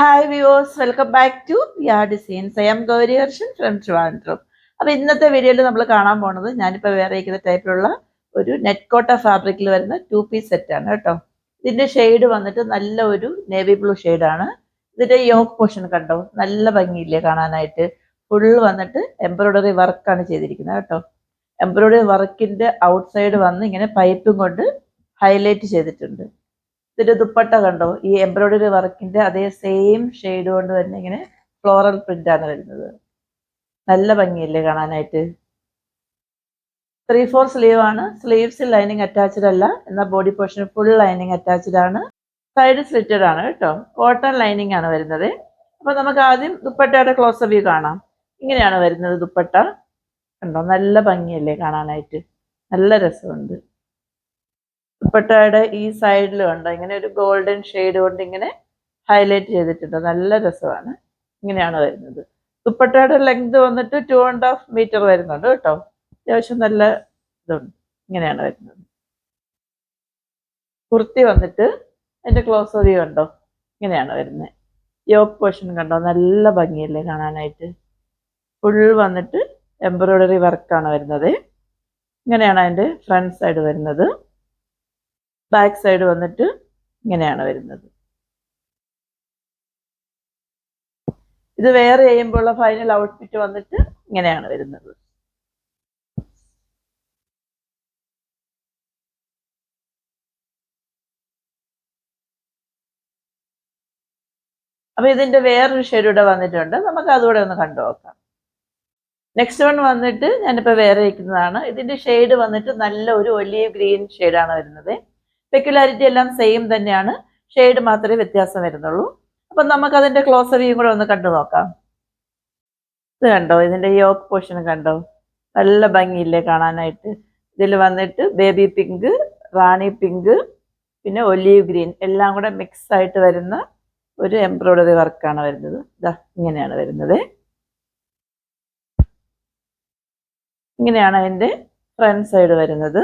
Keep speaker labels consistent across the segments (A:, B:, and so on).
A: Hi viewers welcome back to ya designs I'm Gauri Harshan from Trivandrum അപ്പോൾ ഇന്നത്തെ വീഡിയോയിൽ നമ്മൾ കാണാൻ പോണത് ഞാനിപ്പോൾ വേറെ ഇരിക്കുന്ന ടൈപ്പിലുള്ള ഒരു നെറ്റ് കോട്ട ഫാബ്രിക്കിൽ വരുന്ന ടു പീസ് സെറ്റാണ് കേട്ടോ. ഇതിന്റെ ഷെയ്ഡ് വന്നിട്ട് നല്ല ഒരു നേവി ബ്ലൂ ഷെയ്ഡാണ് ഇതിന്റെ യോക്ക് പോർഷൻ കണ്ടോ? നല്ല ഭംഗിയില്ലേ കാണാനായിട്ട്. ഫുൾ വന്നിട്ട് എംബ്രോയ്ഡറി വർക്കാണ് ചെയ്തിരിക്കുന്നത് കേട്ടോ. എംബ്രോയ്ഡറി വർക്കിന്റെ ഔട്ട് സൈഡ് വന്ന് ഇങ്ങനെ പൈപ്പും കൊണ്ട് ഹൈലൈറ്റ് ചെയ്തിട്ടുണ്ട്. ഇതിന്റെ ദുപ്പട്ട കണ്ടോ? ഈ എംബ്രോയിഡറി വർക്കിന്റെ അതേ സെയിം ഷെയ്ഡ് കൊണ്ട് തന്നെ ഇങ്ങനെ ഫ്ലോറൽ പ്രിന്റ് ആണ് വരുന്നത്. നല്ല ഭംഗിയല്ലേ കാണാനായിട്ട്? ത്രീ ഫോർ സ്ലീവ് ആണ്. സ്ലീവ്സിൽ ലൈനിങ് അറ്റാച്ച്ഡ് അല്ല. എന്നാൽ body portion full lining attached ആണ്. സൈഡ് സ്ലിറ്റഡ് ആണ് കേട്ടോ. കോട്ടൺ ലൈനിങ് ആണ് വരുന്നത്. അപ്പോൾ നമുക്ക് ആദ്യം ദുപ്പട്ടയുടെ ക്ലോസ് വ്യൂ കാണാം. ഇങ്ങനെയാണ് വരുന്നത് ദുപ്പട്ട. കണ്ടോ? നല്ല ഭംഗിയല്ലേ കാണാനായിട്ട്? നല്ല രസമുണ്ട്. ദുപ്പട്ടയുടെ ഈ സൈഡിൽ ഉണ്ട്. ഇങ്ങനെ ഒരു ഗോൾഡൻ ഷെയ്ഡ് കൊണ്ട് ഇങ്ങനെ ഹൈലൈറ്റ് ചെയ്തിട്ടുണ്ട്. നല്ല രസമാണ്. ഇങ്ങനെയാണ് വരുന്നത്. ദുപ്പട്ടയുടെ ലെങ്ത് വന്നിട്ട് ടു ആൻഡ് ഹാഫ് മീറ്റർ വരുന്നുണ്ട് കേട്ടോ. അത്യാവശ്യം നല്ല ഇതുണ്ട്. ഇങ്ങനെയാണ് വരുന്നത്. കുർത്തി വന്നിട്ട് അതിന്റെ ക്ലോസ് വ്യൂ കണ്ടോ ഇങ്ങനെയാണ് വരുന്നത്. യോക്ക് പോർഷൻ കണ്ടോ? നല്ല ഭംഗിയല്ലേ കാണാനായിട്ട്. ഫുൾ വന്നിട്ട് എംബ്രോയ്ഡറി വർക്കാണ് വരുന്നത്. ഇങ്ങനെയാണ് അതിന്റെ ഫ്രണ്ട് സൈഡ് വരുന്നത്. ബാക്ക് സൈഡ് വന്നിട്ട് ഇങ്ങനെയാണ് വരുന്നത്. ഇത് വെയർ ചെയ്യുമ്പോഴുള്ള ഫൈനൽ ഔട്ട്ഫിറ്റ് വന്നിട്ട് ഇങ്ങനെയാണ് വരുന്നത്. അപ്പൊ ഇതിന്റെ വേറൊരു ഷെയ്ഡ് ഇവിടെ വന്നിട്ടുണ്ട്. നമുക്ക് അതുകൂടെ ഒന്ന് കണ്ടു നോക്കാം. നെക്സ്റ്റ് വൺ വന്നിട്ട് ഞാനിപ്പോൾ വേറെ ഇരിക്കുന്നതാണ്. ഇതിന്റെ ഷെയ്ഡ് വന്നിട്ട് നല്ല ഒരു ഒലീവ് ഗ്രീൻ ഷെയ്ഡാണ് വരുന്നത്. സ്പെക്കുലാരിറ്റി എല്ലാം സെയിം തന്നെയാണ്. ഷെയ്ഡ് മാത്രമേ വ്യത്യാസം വരുന്നുള്ളൂ. അപ്പം നമുക്ക് അതിന്റെ ക്ലോസ് വ്യൂയും കൂടെ ഒന്ന് കണ്ടു നോക്കാം. ഇത് കണ്ടോ? ഇതിന്റെ യോക്ക് പോർഷൻ കണ്ടോ? നല്ല ഭംഗിയില്ലേ കാണാനായിട്ട്. ഇതിൽ വന്നിട്ട് ബേബി പിങ്ക് റാണി പിങ്ക് പിന്നെ ഒലീവ് ഗ്രീൻ എല്ലാം കൂടെ മിക്സ് ആയിട്ട് വരുന്ന ഒരു എംബ്രോയ്ഡറി വർക്കാണ് വരുന്നത്. ഇതാ ഇങ്ങനെയാണ് വരുന്നത്. ഇങ്ങനെയാണ് അതിന്റെ ഫ്രണ്ട് സൈഡ് വരുന്നത്.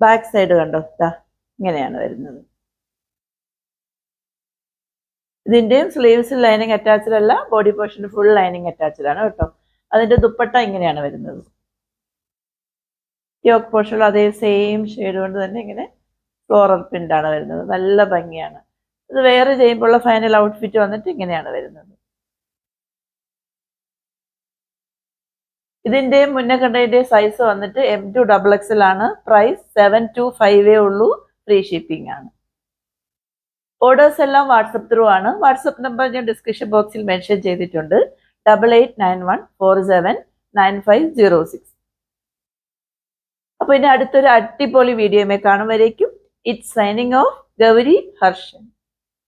A: ബാക്ക് സൈഡ് കണ്ടോ? ഇതാ ഇങ്ങനെയാണ് വരുന്നത്. ഇതിന്റെയും സ്ലീവ്സ് ലൈനിങ് അറ്റാച്ച്ഡ് അല്ല body portion full lining attached ആണ് കേട്ടോ. അതിന്റെ ദുപ്പട്ട ഇങ്ങനെയാണ് വരുന്നത്. യോക്ക് പോർഷൻ അതേ സെയിം ഷെയ്ഡ് കൊണ്ട് തന്നെ ഇങ്ങനെ ഫ്ലോറൽ ആണ് വരുന്നത്. നല്ല ഭംഗിയാണ്. ഇത് വേറെ ചെയ്യുമ്പോൾ ഫൈനൽ ഔട്ട്ഫിറ്റ് വന്നിട്ട് ഇങ്ങനെയാണ് വരുന്നത്. ഇതിന്റെ മുന്നേ കണ്ടതിന്റെ സൈസ് വന്നിട്ട് എം ടു ഡബിൾ എക്സൽ ആണ്. പ്രൈസ് സെവൻ ടു ഫൈവേ ഉള്ളൂ. ഫ്രീ ഷിപ്പിംഗ് ആണ്. ഓർഡേഴ്സ് എല്ലാം വാട്സപ്പ് ത്രൂ ആണ്. വാട്സപ്പ് നമ്പർ ഞാൻ ഡിസ്ക്രിപ്ഷൻ ബോക്സിൽ മെൻഷൻ ചെയ്തിട്ടുണ്ട്. Double eight nine one four seven nine five zero six അപ്പൊ ഇനി അടുത്തൊരു അടിപൊളി വീഡിയോമേ കാണും it's signing off Gauri Harshan.